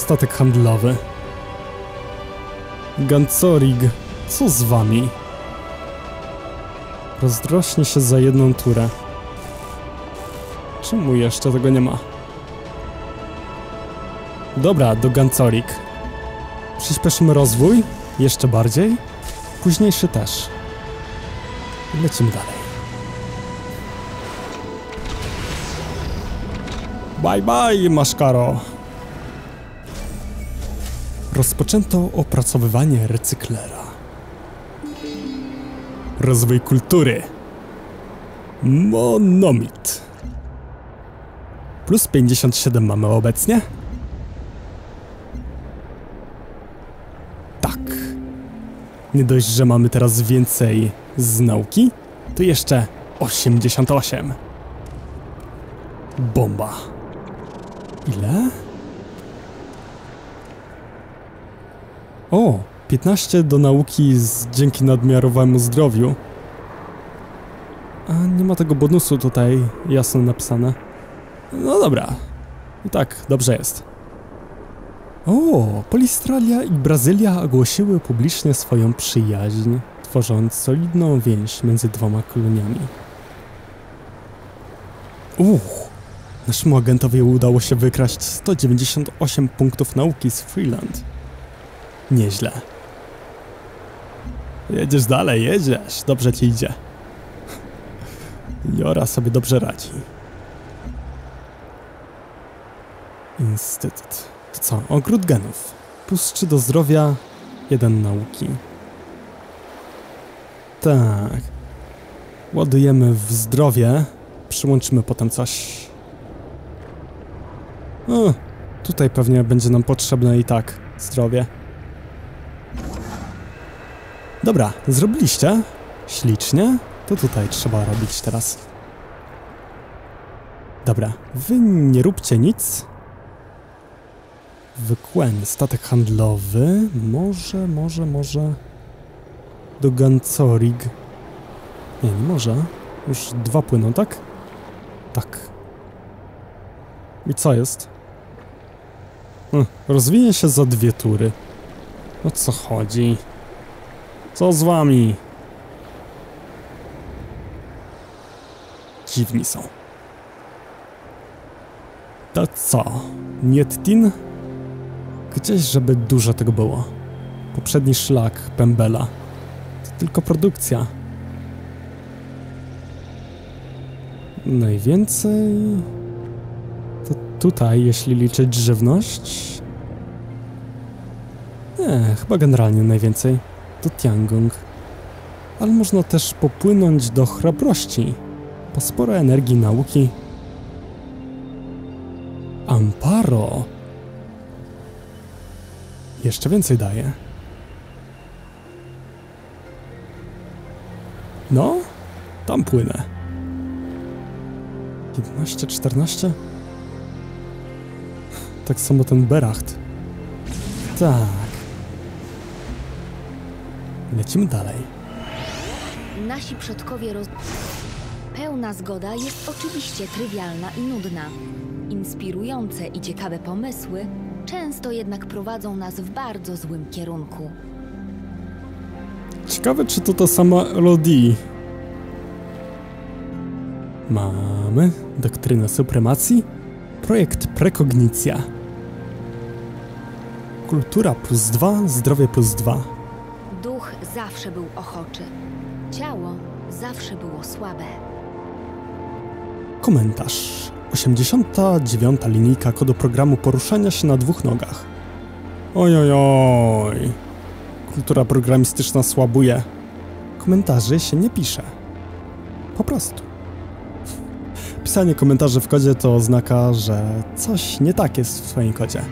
Statek handlowy. Gancorig, co z wami? Rozdrośnie się za jedną turę. Czemu jeszcze tego nie ma? Dobra, do Gancorik. Przyspieszymy rozwój, jeszcze bardziej. Późniejszy też. Lecimy dalej. Bye bye, Maszkaro. Rozpoczęto opracowywanie recyklera. Rozwój kultury. Monomit. Plus 57 mamy obecnie. Tak. Nie dość, że mamy teraz więcej z nauki, to jeszcze 88. Bomba. Ile? O, 15 do nauki z, dzięki nadmiarowemu zdrowiu. A nie ma tego bonusu tutaj jasno napisane. No dobra. I tak, dobrze jest. O, Polistralia i Brazylia ogłosiły publicznie swoją przyjaźń, tworząc solidną więź między dwoma koloniami. Uch, naszemu agentowi udało się wykraść 198 punktów nauki z Freeland. Nieźle. Jedziesz dalej, jedziesz. Dobrze ci idzie. Jora sobie dobrze radzi. Instytut. To co? Ogród genów. Plus 3 do zdrowia, 1 nauki. Tak. Ładujemy w zdrowie. Przyłączymy potem coś. O, tutaj pewnie będzie nam potrzebne i tak zdrowie. Dobra, zrobiliście? Ślicznie. To tutaj trzeba robić teraz. Dobra, wy nie róbcie nic. Wykłen, statek handlowy. Może, może, może... Do Gancorig. Nie, nie może. Już dwa płyną, tak? Tak. I co jest? Hm, rozwinie się za dwie tury. O co chodzi? Co z wami? Dziwni są. To co? Niettin? Gdzieś, żeby dużo tego było. Poprzedni szlak Pembela. To tylko produkcja. Najwięcej... To tutaj, jeśli liczyć żywność... Nie, chyba generalnie najwięcej to Tiangong. Ale można też popłynąć do hrabrości, po sporo energii nauki. Amparo! Jeszcze więcej daje. No, tam płynę. 11, 14? Tak samo ten Beracht. Tak. Lecimy dalej. Nasi przodkowie roz... Pełna zgoda jest oczywiście trywialna i nudna. Inspirujące i ciekawe pomysły często jednak prowadzą nas w bardzo złym kierunku. Ciekawe, czy to ta sama Elodie. Mamy doktrynę supremacji, projekt Prekognicja. Kultura plus dwa, zdrowie plus dwa. Zawsze był ochoczy. Ciało zawsze było słabe. Komentarz. 89. linijka kodu programu poruszania się na dwóch nogach. Ojojoj. Kultura programistyczna słabuje. Komentarzy się nie pisze. Po prostu. Pisanie komentarzy w kodzie to oznaka, że coś nie tak jest w swoim kodzie.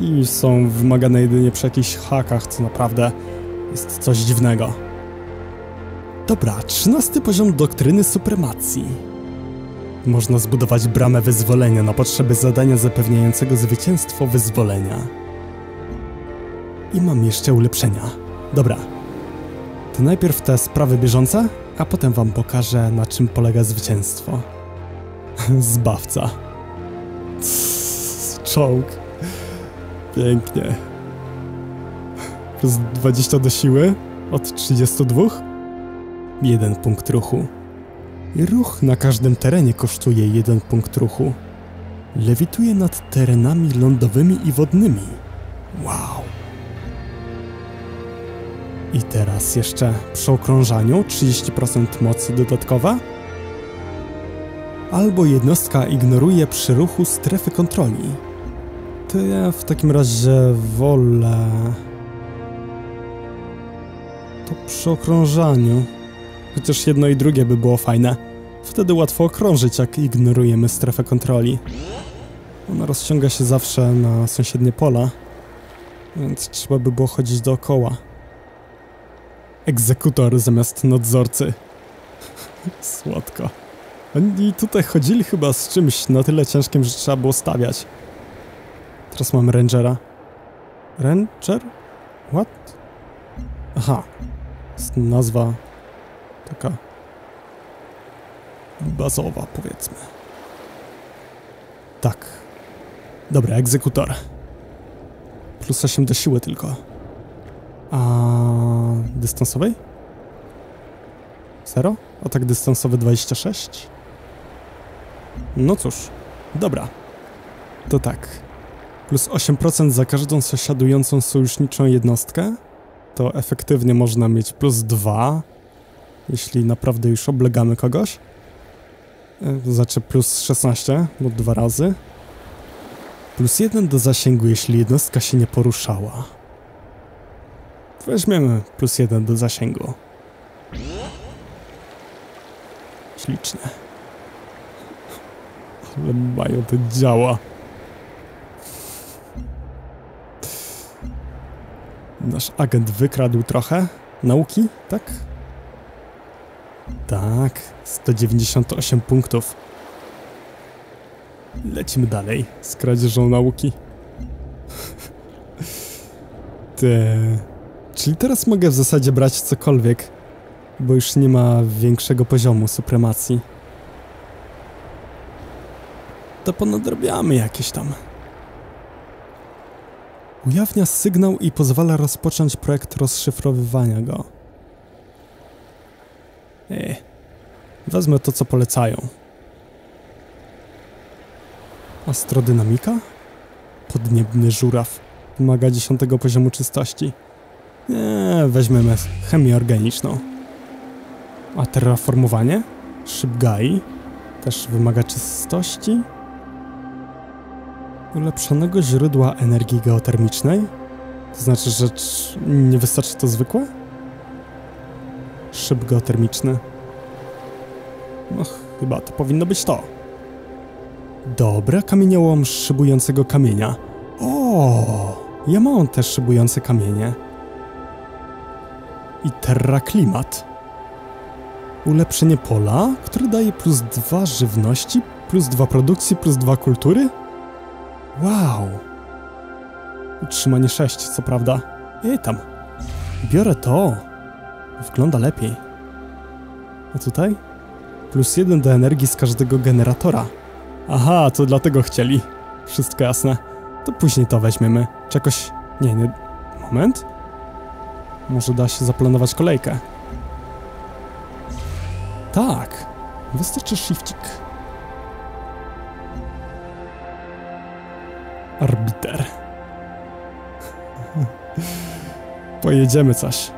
I są wymagane jedynie przy jakichś hakach, co naprawdę jest coś dziwnego. Dobra, trzynasty poziom doktryny supremacji. Można zbudować bramę wyzwolenia na potrzeby zadania zapewniającego zwycięstwo wyzwolenia. I mam jeszcze ulepszenia. Dobra. To najpierw te sprawy bieżące, a potem wam pokażę, na czym polega zwycięstwo. Zbawca. Czołg. Pięknie. Plus 20 do siły od 32. Jeden punkt ruchu. Ruch na każdym terenie kosztuje jeden punkt ruchu. Lewituje nad terenami lądowymi i wodnymi. Wow. I teraz jeszcze przy okrążaniu 30% mocy dodatkowa. Albo jednostka ignoruje przy ruchu strefy kontroli. To ja w takim razie wolę... To przy okrążaniu. Chociaż jedno i drugie by było fajne. Wtedy łatwo okrążyć, jak ignorujemy strefę kontroli. Ona rozciąga się zawsze na sąsiednie pola, więc trzeba by było chodzić dookoła. Egzekutor zamiast nadzorcy. Słodko. Oni tutaj chodzili chyba z czymś na tyle ciężkim, że trzeba było stawiać. Teraz mamy Rangera. Ranger? What? Aha. Nazwa taka bazowa, powiedzmy. Tak. Dobra, egzekutor. Plus 8 do siły tylko. A dystansowej? Zero? Atak dystansowy 26? No cóż, dobra. To tak. Plus 8% za każdą sąsiadującą sojuszniczą jednostkę. To efektywnie można mieć plus 2, jeśli naprawdę już oblegamy kogoś. E, znaczy plus 16, bo dwa razy. Plus 1 do zasięgu, jeśli jednostka się nie poruszała. Weźmiemy plus 1 do zasięgu. Ślicznie. Ale mają te działa. Nasz agent wykradł trochę nauki, tak? Tak, 198 punktów. Lecimy dalej z kradzieżą nauki. Te... Czyli teraz mogę w zasadzie brać cokolwiek, bo już nie ma większego poziomu supremacji. To ponadrabiamy jakieś tam. Ujawnia sygnał i pozwala rozpocząć projekt rozszyfrowywania go. Ej, wezmę to, co polecają. Astrodynamika? Podniebny żuraw. Wymaga 10 poziomu czystości. Nie, weźmiemy chemię organiczną. A terraformowanie? Szybgai? Też wymaga czystości? Ulepszonego źródła energii geotermicznej? To znaczy, że nie wystarczy to zwykłe? Szyb geotermiczny. No, chyba to powinno być to. Dobra, kamieniołom szybującego kamienia. O, ja mam też szybujące kamienie. I terraklimat. Ulepszenie pola, które daje plus 2 żywności, plus 2 produkcji, plus 2 kultury? Wow! Utrzymanie 6, co prawda. Ej tam. Biorę to. Wygląda lepiej. A tutaj? Plus 1 do energii z każdego generatora. Aha, to dlatego chcieli. Wszystko jasne. To później to weźmiemy. Czegoś... Nie, nie... Moment. Może da się zaplanować kolejkę. Tak. Wystarczy shiftik. Pojedziemy coś.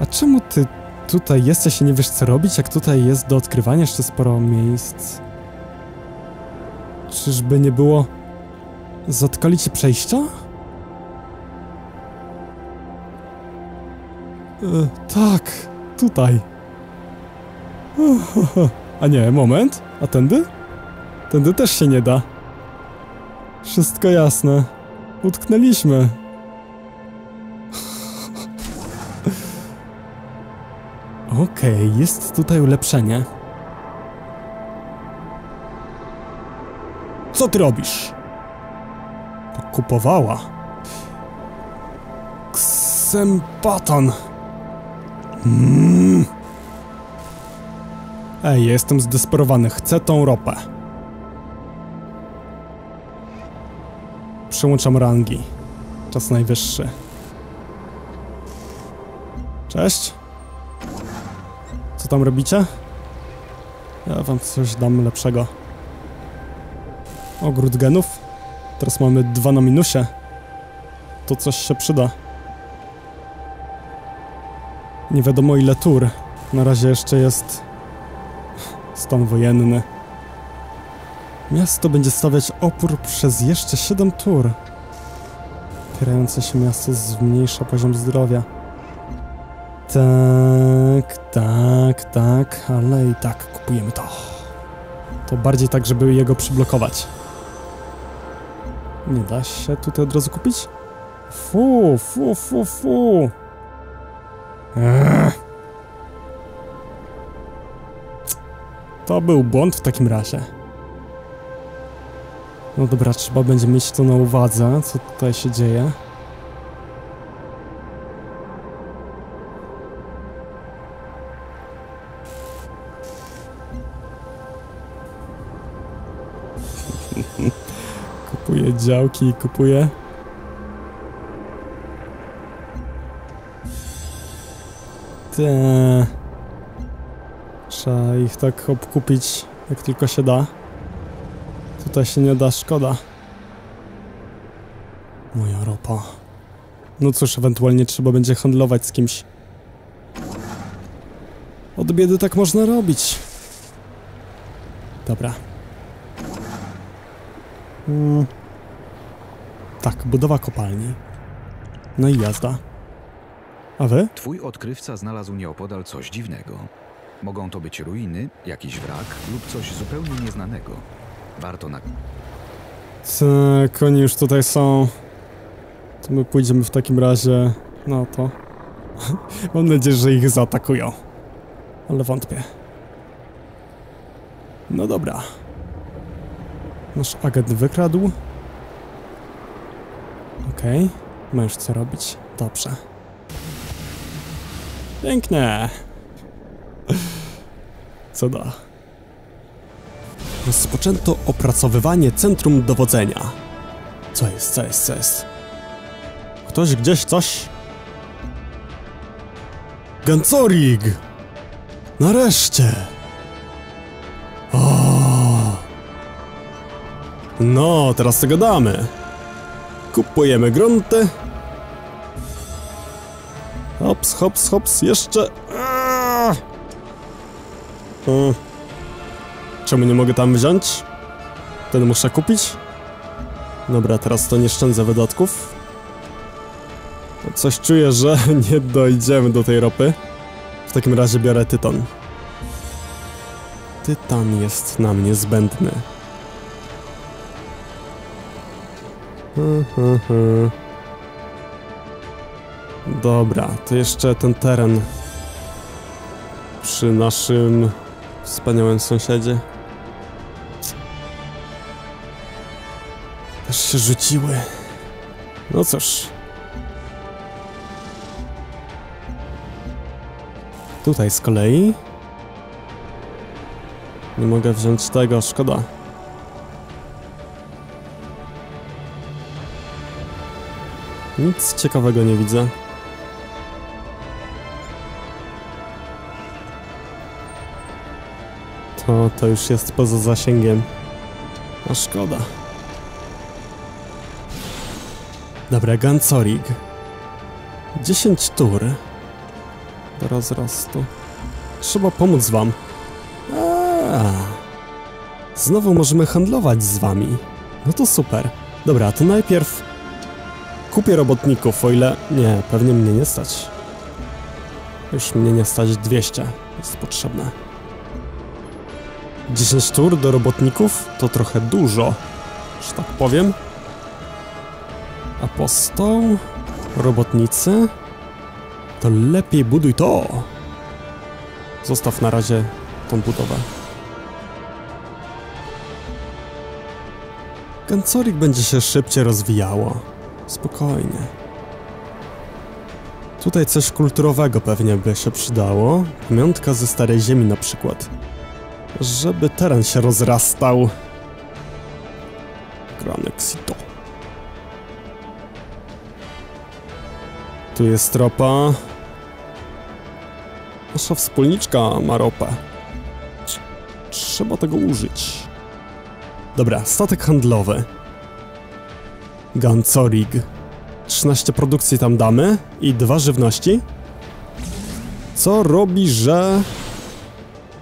A czemu ty tutaj jesteś i nie wiesz co robić, jak tutaj jest do odkrywania jeszcze sporo miejsc? Czyżby nie było... Zatkali ci przejścia? E, tak, tutaj. A nie, moment. A tędy? Tędy też się nie da. Wszystko jasne. Utknęliśmy. Okej, okay, jest tutaj ulepszenie. Co ty robisz? Kupowała. Ksempaton. Mm. Ej, jestem zdesperowany. Chcę tą ropę. Przełączam rangi. Czas najwyższy. Cześć. Co tam robicie? Ja wam coś dam lepszego. Ogród genów. Teraz mamy dwa na minusie. To coś się przyda. Nie wiadomo ile tur. Na razie jeszcze jest stan wojenny. Miasto będzie stawiać opór przez jeszcze 7 tur. Opierające się miasto zmniejsza poziom zdrowia. Tak, tak, tak, ale i tak kupujemy to. To bardziej tak, żeby jego przyblokować. Nie da się tutaj od razu kupić? Fu, fu, fu, fu. To był błąd w takim razie. No dobra, trzeba będzie mieć to na uwadze, co tutaj się dzieje. kupuję działki i kupuję. Te. Trzeba ich tak obkupić, jak tylko się da. Tutaj się nie da, szkoda. Moja ropa. No cóż, ewentualnie trzeba będzie handlować z kimś. Od biedy tak można robić. Dobra. Mm. Tak, budowa kopalni. No i jazda. A wy? Twój odkrywca znalazł nieopodal coś dziwnego. Mogą to być ruiny, jakiś wrak lub coś zupełnie nieznanego. Warto na... Tak, oni już tutaj są. To my pójdziemy w takim razie na to. Mam nadzieję, że ich zaatakują. Ale wątpię. No dobra. Nasz agent wykradł. Okej. Okay. Ma już co robić. Dobrze. Pięknie. Co da? Rozpoczęto opracowywanie centrum dowodzenia. Co jest, co jest, co jest? Ktoś gdzieś coś? Gancorig! Nareszcie! O! No, teraz tego damy. Kupujemy grunty. Hops, hops, hops, jeszcze. Hmm. Czemu nie mogę tam wziąć? Ten muszę kupić? Dobra, teraz to nie szczędzę wydatków. Coś czuję, że nie dojdziemy do tej ropy. W takim razie biorę tyton. Tytan jest nam niezbędny. Dobra, to jeszcze ten teren przy naszym wspaniałym sąsiedzie. Się rzuciły. No cóż. Tutaj z kolei nie mogę wziąć tego, szkoda. Nic ciekawego nie widzę. To, to już jest poza zasięgiem. A szkoda. Dobra, Gancorig. 10 tur. Do rozrostu. Trzeba pomóc wam. A, Znowu możemy handlować z wami. No to super. Dobra, to najpierw kupię robotników, o ile... Nie, pewnie mnie nie stać. Już mnie nie stać 200 jest potrzebne. 10 tur do robotników to trochę dużo, że tak powiem. Apostoł, robotnicy, to lepiej buduj to. Zostaw na razie tą budowę. Gancorik będzie się szybciej rozwijało. Spokojnie. Tutaj coś kulturowego pewnie by się przydało. Pamiątka ze starej ziemi na przykład. Żeby teren się rozrastał. Granexito. Tu jest ropa. Nasza wspólniczka ma ropę. Trzeba tego użyć. Dobra, statek handlowy. Gancorig. 13 produkcji tam damy i dwa żywności. Co robi, że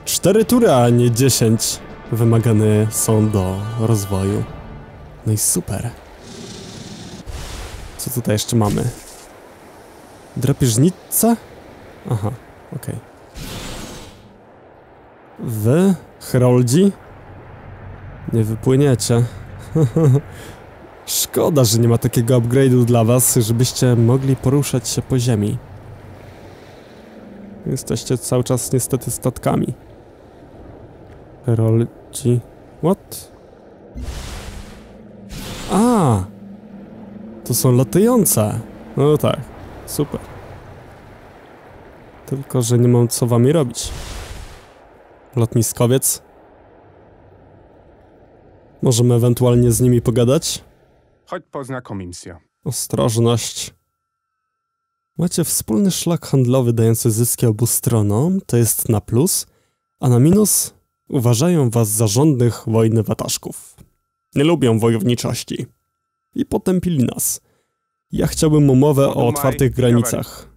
4 tury, a nie 10 wymagane są do rozwoju. No i super. Co tutaj jeszcze mamy? Drapieżnica? Aha, okej. Okay. Wy, Heroldzi? Nie wypłyniecie. Szkoda, że nie ma takiego upgrade'u dla was, żebyście mogli poruszać się po ziemi. Jesteście cały czas niestety statkami. Heroldzi... What? A! To są latające. No tak, super. Tylko, że nie mam co wami robić. Lotniskowiec. Możemy ewentualnie z nimi pogadać? Chodź poznakomim się. Ostrożność. Macie wspólny szlak handlowy dający zyski obu stronom, to jest na plus, a na minus uważają was za rządnych wojny wataszków. Nie lubią wojowniczości. I potępili nas. Ja chciałbym umowę o otwartych granicach.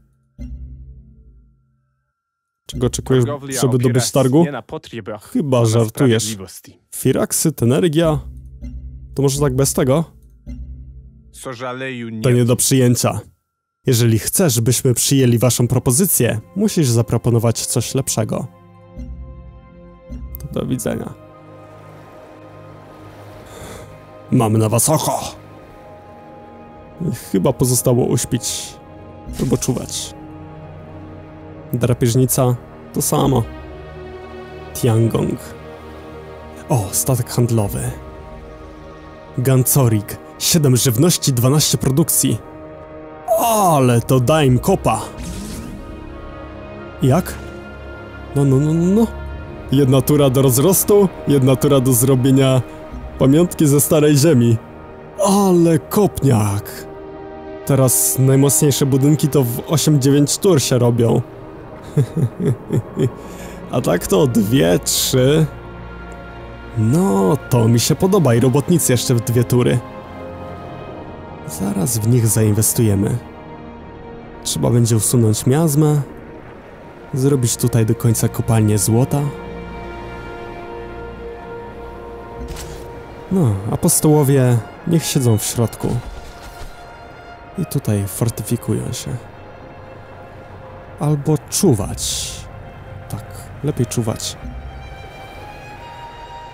Czego oczekujesz, żeby dobyć targu? Chyba żartujesz. Firaksy, energia. To może tak bez tego? To nie do przyjęcia. Jeżeli chcesz, byśmy przyjęli waszą propozycję, musisz zaproponować coś lepszego. To do widzenia. Mamy na was oko! Chyba pozostało uśpić albo czuwać. Drapieżnica to samo. Tiangong. O, statek handlowy. Gancorik. 7 żywności, 12 produkcji. Ale to daj im kopa. Jak? No, no, no, no. Jedna tura do rozrostu, jedna tura do zrobienia pamiątki ze starej ziemi. Ale kopniak. Teraz najmocniejsze budynki to w 8-9 tur się robią. A tak to dwie, trzy. No, to mi się podoba i robotnicy jeszcze w dwie tury. Zaraz w nich zainwestujemy. Trzeba będzie usunąć miazmę, zrobić tutaj do końca kopalnię złota. No, apostołowie niech siedzą w środku. I tutaj fortyfikują się. Albo czuwać. Tak, lepiej czuwać.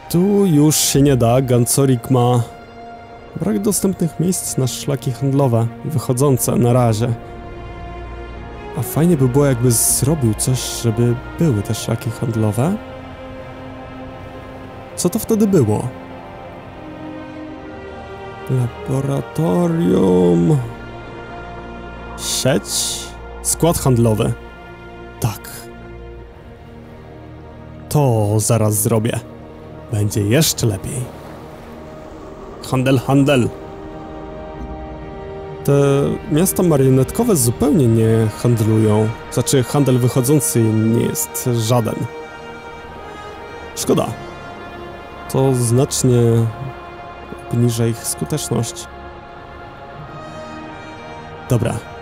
Tu już się nie da, Gancorik ma brak dostępnych miejsc na szlaki handlowe, wychodzące na razie. A fajnie by było, jakby zrobił coś, żeby były te szlaki handlowe. Co to wtedy było? Laboratorium... Sieć? Skład handlowy. Tak. To zaraz zrobię. Będzie jeszcze lepiej. Handel, handel. Te miasta marionetkowe zupełnie nie handlują. Znaczy, handel wychodzący nie jest żaden. Szkoda. To znacznie obniża ich skuteczność. Dobra.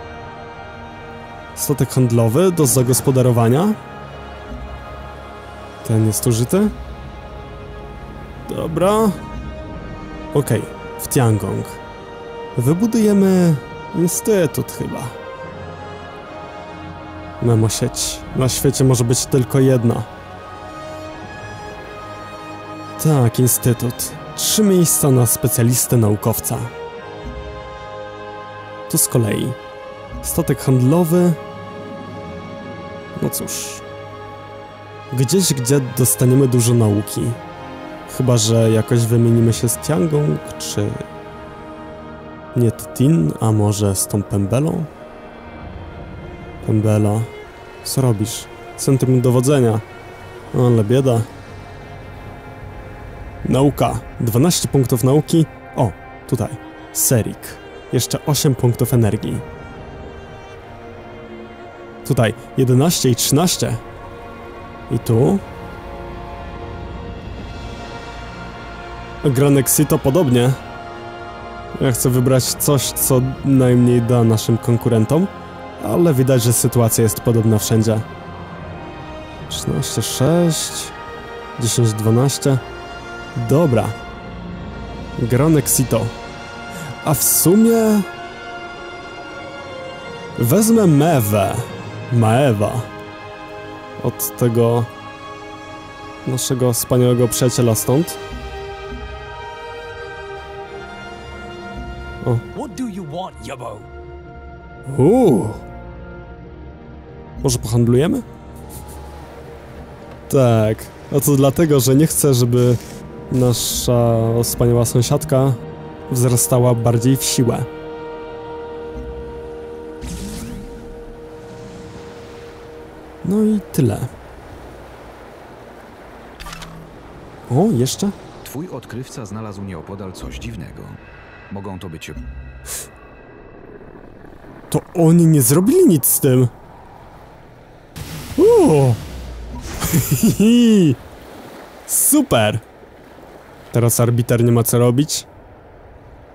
Statek handlowy do zagospodarowania. Ten jest użyty. Dobra. Okej, okay. w Tiangong. Wybudujemy instytut chyba. Memo sieć. Na świecie może być tylko jedna. Tak, instytut. Trzy miejsca na specjalistę naukowca. Tu z kolei statek handlowy. No cóż. Gdzieś, gdzie dostaniemy dużo nauki. Chyba, że jakoś wymienimy się z Tiangong, czy... Nie Tin, a może z tą Pembelą? Pembela, co robisz? Centrum dowodzenia. Ale bieda. Nauka. 12 punktów nauki. O, tutaj. Serik. Jeszcze 8 punktów energii. Tutaj 11 i 13. I tu? Granexito podobnie. Ja chcę wybrać coś, co najmniej da naszym konkurentom, ale widać, że sytuacja jest podobna wszędzie. 13, 6, 10, 12. Dobra. Granexito. A w sumie... Wezmę Mewę. Maewa. Od tego naszego wspaniałego przyjaciela stąd. What do you want, Yabo? Uuu. Może pohandlujemy? Tak. A to dlatego, że nie chcę, żeby nasza wspaniała sąsiadka wzrastała bardziej w siłę. No i tyle. O, jeszcze? Twój odkrywca znalazł nieopodal coś dziwnego. Mogą to być To oni nie zrobili nic z tym. Uuu. Super. Teraz arbiter nie ma co robić.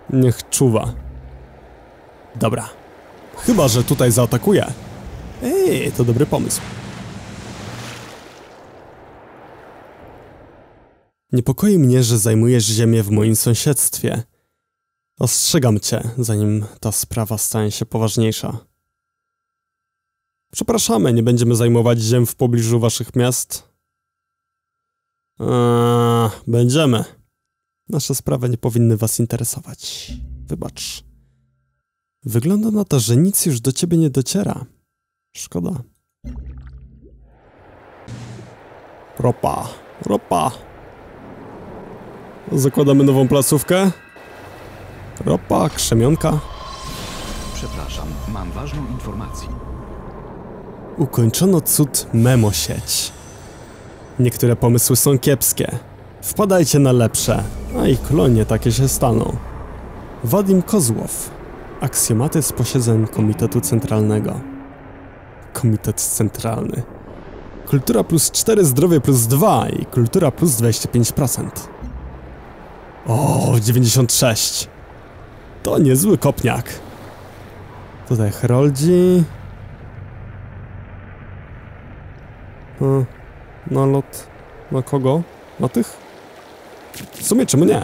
Niech czuwa. Dobra. Chyba, że tutaj zaatakuje. Ej, to dobry pomysł. Niepokoi mnie, że zajmujesz ziemię w moim sąsiedztwie. Ostrzegam cię, zanim ta sprawa stanie się poważniejsza. Przepraszamy, nie będziemy zajmować ziem w pobliżu waszych miast. Eee, będziemy. Nasze sprawy nie powinny was interesować. Wybacz. Wygląda na to, że nic już do ciebie nie dociera. Szkoda. Ropa, ropa. Zakładamy nową placówkę. Ropa, krzemionka. Przepraszam, mam ważną informację. Ukończono cud Memo sieć. Niektóre pomysły są kiepskie. Wpadajcie na lepsze, a i kolonie takie się staną. Wadim Kozłow. Aksjomaty z posiedzeń Komitetu Centralnego. Komitet Centralny. Kultura plus 4, zdrowie plus 2 i kultura plus 25%. O, 96. To niezły kopniak. Tutaj Heroldzi. Hmm, nalot na kogo? Na tych? W sumie czemu nie?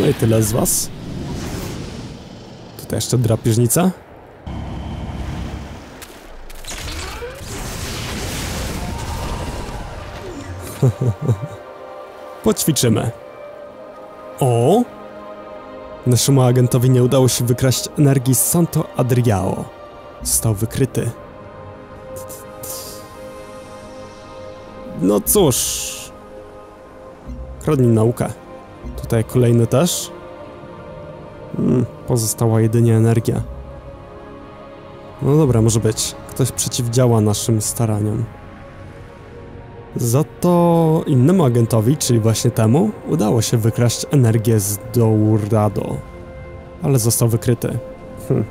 No i tyle z was. Tutaj jeszcze drapieżnica. Poćwiczymy. O! Naszemu agentowi nie udało się wykraść energii z Santo Adriao. Został wykryty. No cóż. Kradnij naukę. Tutaj kolejny też. Hmm, pozostała jedynie energia. No dobra, może być. Ktoś przeciwdziała naszym staraniom. Za to innemu agentowi, czyli właśnie temu, udało się wykraść energię z Dourado. Ale został wykryty. Hm.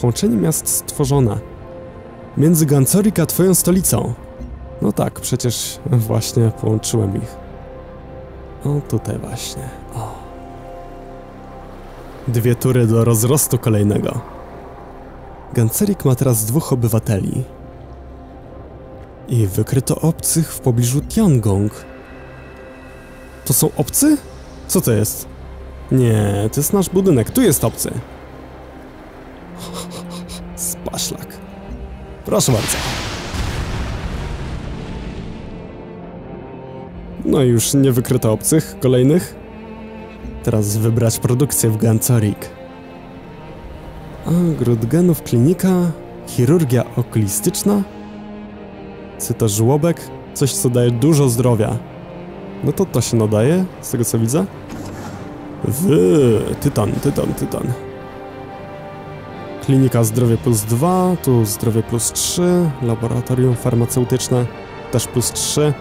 Połączenie miast stworzone. Między Gancorik a twoją stolicą. No tak, przecież właśnie połączyłem ich. O, tutaj właśnie. O. Dwie tury do rozrostu kolejnego. Gancerik ma teraz dwóch obywateli. I wykryto obcych w pobliżu Tiangong. To są obcy? Co to jest? Nie, to jest nasz budynek. Tu jest obcy. Spaślak. Proszę bardzo. No i już nie wykryto obcych, kolejnych. Teraz wybrać produkcję w Gancorik. A, genów klinika, chirurgia okulistyczna, cytożłobek, coś co daje dużo zdrowia. No to to się nadaje, z tego co widzę. Wy, tytan, tytan, tytan. Klinika zdrowie plus 2, tu zdrowie plus 3, laboratorium farmaceutyczne też plus 3.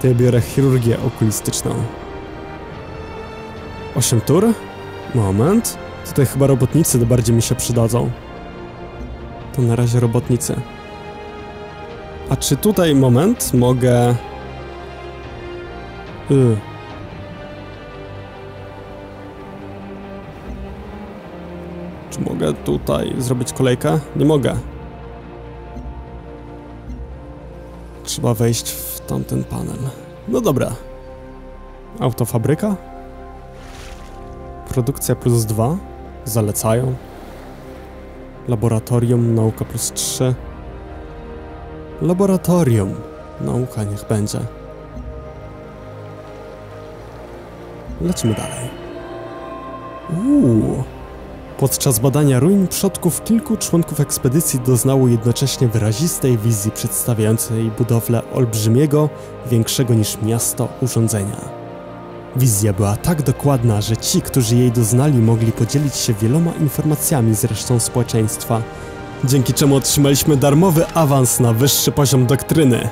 To ja biorę chirurgię okulistyczną. 8 tur? Moment. Tutaj chyba robotnicy bardziej mi się przydadzą. To na razie robotnicy. A czy tutaj, moment, mogę... Y. Czy mogę tutaj zrobić kolejkę? Nie mogę. Trzeba wejść w tamten panel. No dobra. Autofabryka? Produkcja plus 2. Zalecają. Laboratorium, nauka plus 3. Laboratorium. Nauka niech będzie. Lecimy dalej. Uuu. Podczas badania ruin przodków kilku członków ekspedycji doznało jednocześnie wyrazistej wizji przedstawiającej budowlę olbrzymiego, większego niż miasto urządzenia. Wizja była tak dokładna, że ci, którzy jej doznali, mogli podzielić się wieloma informacjami z resztą społeczeństwa, dzięki czemu otrzymaliśmy darmowy awans na wyższy poziom doktryny.